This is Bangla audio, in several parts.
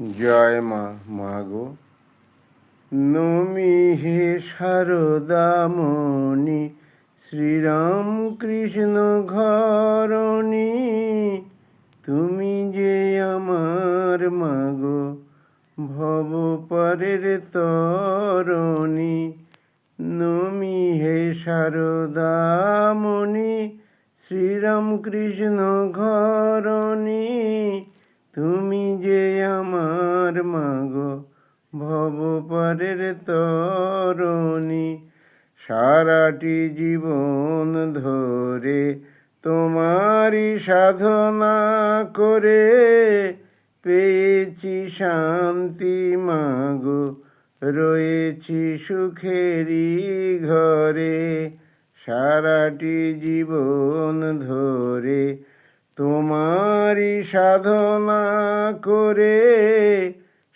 জয় মা মাগো নমি হে শারদামণি শ্রীরাম কৃষ্ণ ঘরণী। তুমি যে আমার মাগো ভব পরের তরণী। নমি হে শারদামণি শ্রীরাম কৃষ্ণ ঘরণী। তুমি যে আমার মাগো ভব পরের তরণী, সারাটি জীবন ধরে তোমারই সাধনা করে পেয়েছি শান্তি মাগো, রয়েছি সুখেরই ঘরে, সারাটি জীবন ধরে তোমারই সাধনা করে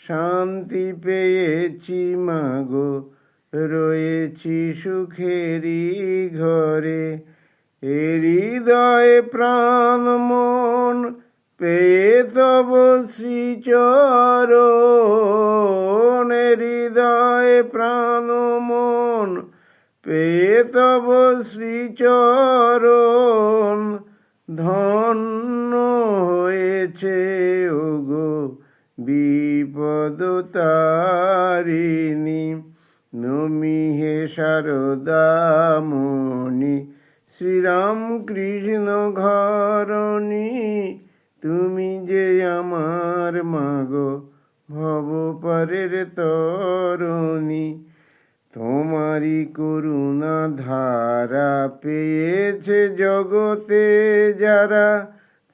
শান্তি পেয়েছি, মাগো। রয়েছি সুখেরই ঘরে। হৃদয় প্রাণ মন পেয়ে তব শ্রীচরণ। হৃদয় প্রাণ মন পেয়ে তব শ্রীচরণ। ধন্য হয়েছে ওগো বিপদ তারিণী। নমি হে শারদামণি শ্রীরাম কৃষ্ণ ঘরণী, তুমি যে আমার মাগো ভব পরের তরণী তোমারি করুণা ধারা পেয়েছে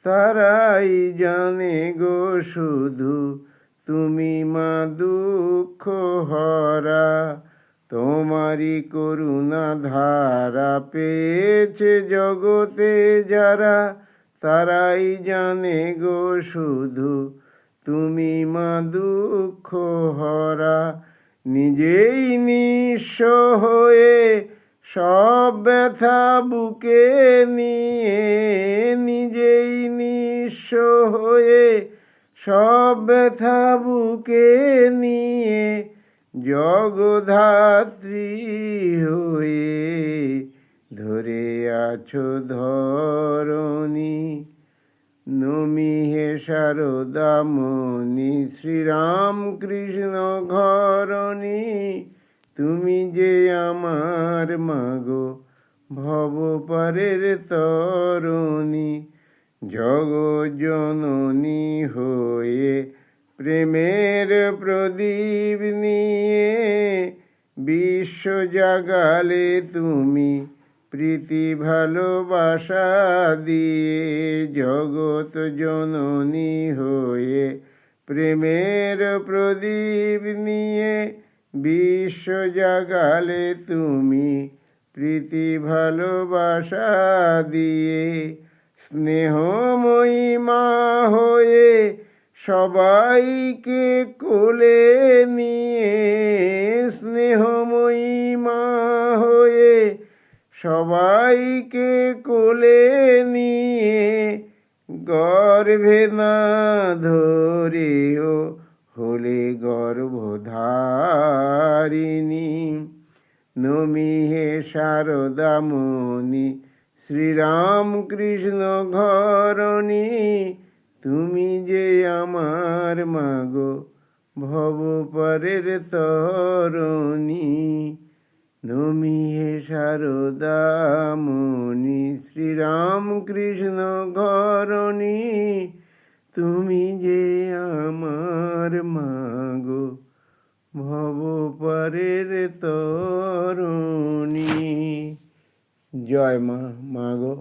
তারাই জানে গো শুধু, তুমি মা দুঃখ হরা তোমারি করুণা ধারা পেয়েছে জগতে যারা, তারাই জানে গো শুধু, তুমি মা দুঃখ হরা, নিজেই নিঃস্ব হয়ে সব ব্যথা বুকে নিয়ে নিজেই নিঃস্ব হয়ে সব ব্যথা বুকে নিয়ে জগধাত্রী হয়ে ধরে আছো ধরণী। নমি হে শ্রীরাম কৃষ্ণ ঘরণী, তুমি যে আমার মাগো ভব পরের তরণী জগজননী হয়ে প্রেমের প্রদীপ নিয়ে বিশ্ব জাগালে তুমি প্রীতি ভালোবাসা দিয়ে জগৎ জননী হয়ে প্রেমের প্রদীপ নিয়ে বিশ্ব জাগালে তুমি প্রীতি ভালোবাসা দিয়ে স্নেহময়ী মা হয়ে সবাইকে কোলে নিয়ে স্নেহময়ী মা হয়ে সবাইকে কোলে নিয়ে গর্ভে না ধরেও হলে গর্ভধারিণী নমি হে শারদামণি শ্রীরাম কৃষ্ণ ঘরণী, তুমি যে আমার মাগো ভব পরের তরণী নমি হে শারদামণি শ্রীরাম কৃষ্ণ ঘরণী, তুমি যে আমার মাগো ভব পরের তরণী। জয় মা মাগো।